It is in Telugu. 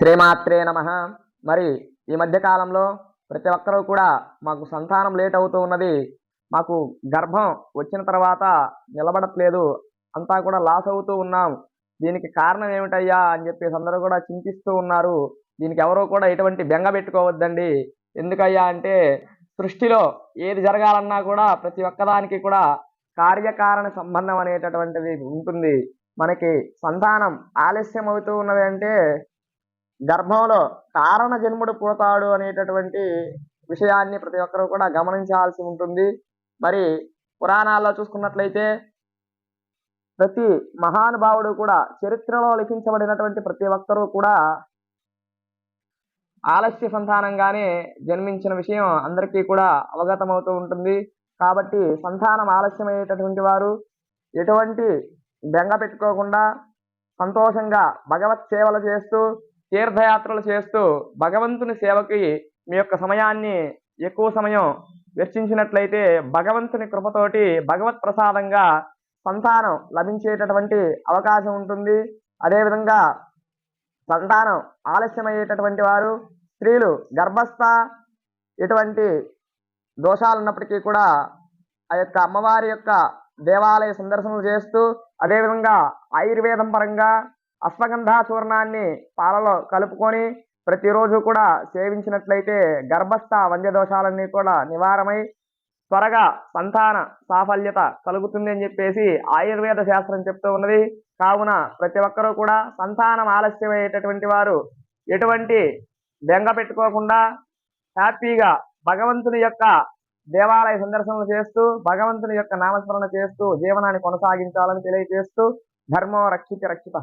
శ్రీమాత్రే నమ. మరి ఈ మధ్య కాలంలో ప్రతి ఒక్కరూ కూడా మాకు సంతానం లేట్ అవుతూ ఉన్నది. మాకు గర్భం వచ్చిన తర్వాత నిలబడట్లేదు. అంతా కూడా లాస్ అవుతూ ఉన్నాం. దీనికి కారణం ఏమిటయ్యా అని చెప్పేసి అందరూ కూడా చింతిస్తూ ఉన్నారు. దీనికి ఎవరూ కూడా ఎటువంటి బెంగ పెట్టుకోవద్దండి. ఎందుకయ్యా అంటే సృష్టిలో ఏది జరగాలన్నా కూడా ప్రతి ఒక్కదానికి కూడా కార్యకారణ సంబంధం అనేటటువంటిది ఉంటుంది. మనకి సంతానం ఆలస్యం అవుతూ ఉన్నది అంటే గర్భంలో కారణ జన్ముడు పుడతాడు అనేటటువంటి విషయాన్ని ప్రతి ఒక్కరూ కూడా గమనించాల్సి ఉంటుంది. మరి పురాణాల్లో చూసుకున్నట్లయితే ప్రతి మహానుభావుడు కూడా చరిత్రలో లిఖించబడినటువంటి ప్రతి ఒక్కరూ కూడా ఆలస్య సంతానంగానే జన్మించిన విషయం అందరికీ కూడా అవగతమవుతూ ఉంటుంది. కాబట్టి సంతానం ఆలస్యమయ్యేటటువంటి వారు ఎటువంటి బెంగ పెట్టుకోకుండా సంతోషంగా భగవత్ సేవలు చేస్తూ తీర్థయాత్రలు చేస్తూ భగవంతుని సేవకి మీ యొక్క సమయాన్ని ఎక్కువ సమయం వెచ్చించినట్లయితే భగవంతుని కృపతోటి భగవత్ ప్రసాదంగా సంతానం లభించేటటువంటి అవకాశం ఉంటుంది. అదేవిధంగా సంతానం ఆలస్యమయ్యేటటువంటి వారు స్త్రీలు గర్భస్థ ఎటువంటి దోషాలు ఉన్నప్పటికీ కూడా ఆ యొక్క అమ్మవారి యొక్క దేవాలయ సందర్శనలు చేస్తూ అదేవిధంగా ఆయుర్వేదం పరంగా అశ్వగంధ చూర్ణాన్ని పాలలో కలుపుకొని ప్రతిరోజు కూడా సేవించినట్లయితే గర్భస్థ వంద్యదోషాలన్నీ కూడా నివారమై త్వరగా సంతాన సాఫల్యత కలుగుతుంది అని చెప్పేసి ఆయుర్వేద శాస్త్రం చెప్తూ ఉన్నది. కావున ప్రతి ఒక్కరూ కూడా సంతానం ఆలస్యమయ్యేటటువంటి వారు ఎటువంటి బెంగ పెట్టుకోకుండా హ్యాపీగా భగవంతుని యొక్క దేవాలయ సందర్శనలు చేస్తూ భగవంతుని యొక్క నామస్మరణ చేస్తూ జీవనాన్ని కొనసాగించాలని తెలియజేస్తూ ధర్మో రక్షిత రక్షిత.